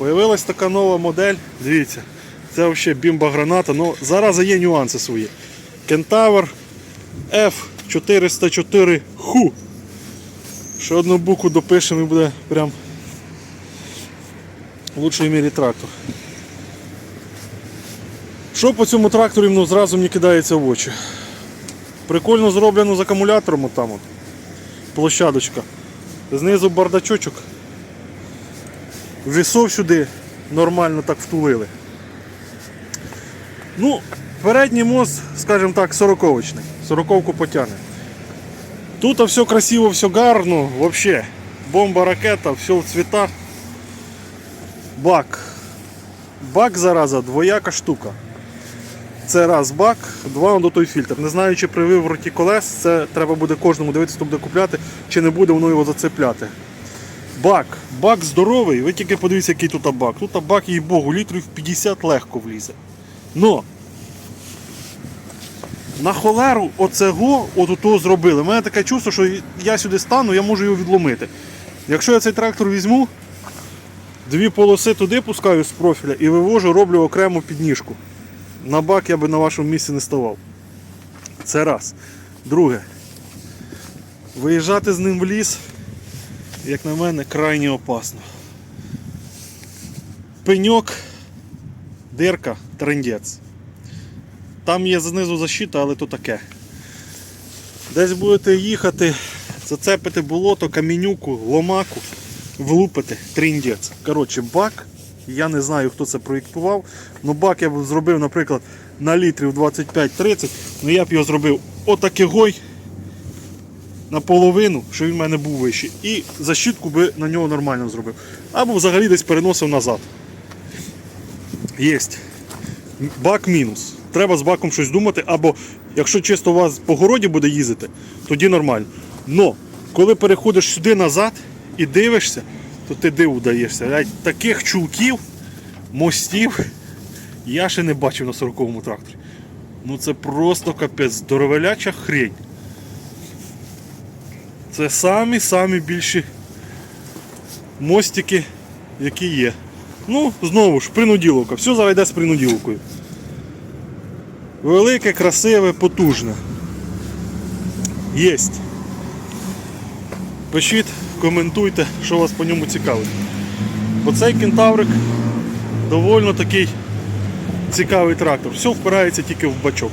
Появилась така нова модель. Дивіться, це взагалі бімба граната. Ну, зараз є нюанси свої. Кентавр F404 Ху. Ще одну букву допишемо і буде прям в лучшій мірі трактор. Що по цьому тракторі ну, зразу мені кидається в очі? Прикольно зроблено з акумулятором отам от. Площадочка. Знизу бардачочок. Вісов сюди нормально так втулили. Ну, передній мост, скажімо так, сороковочний. Сороковку потягне. Тут все красиво, все гарно, вообще. Бомба, ракета, все в цвітах. Бак. Бак зараза, двояка штука. Це раз бак, два он до той фільтр. Не знаю, чи при вивороті колес, це треба буде кожному дивитися, хто буде купляти, чи не буде воно його зацепляти. Бак. Бак здоровий, ви тільки подивіться, який тут бак. Тут бак, їй богу, літрів 50 легко влізе. Но на холеру оцего от того зробили. У мене таке чувство, що я сюди стану, я можу його відломити. Якщо я цей трактор візьму, дві полоси туди пускаю з профіля і вивожу, роблю окрему підніжку. На бак я би на вашому місці не ставав. Це раз. Друге. Виїжджати з ним в ліс, як на мене, крайне опасно. Пеньок, дирка, трендець. Там є знизу защита, але то таке. Десь будете їхати, зацепити болото, камінюку, ломаку, влупити, тріндець. Коротше, бак. Я не знаю, хто це проєктував. але бак я б зробив, наприклад, на літрів 25-30, але я б його зробив отакий наполовину, що він в мене був вищий. І защитку би на нього нормально зробив. Або взагалі десь переносив назад. Єсть. Бак мінус. Треба з баком щось думати, або якщо чисто у вас по городі буде їздити, тоді нормально. Но коли переходиш сюди назад і дивишся, то ти диву даєшся. Таких чулків, мостів я ще не бачив на 40-му тракторі. Ну це просто капець, здоровеляча хрень. Це самі-самі більші мостики, які є. Ну, знову ж, принуділовка. Все зараз йде з принуділовкою. Велике, красиве, потужне. Єсть. Пишіть, коментуйте, що вас по ньому цікавить. Бо цей кентаврик довольно такий цікавий трактор. Все впирається тільки в бачок.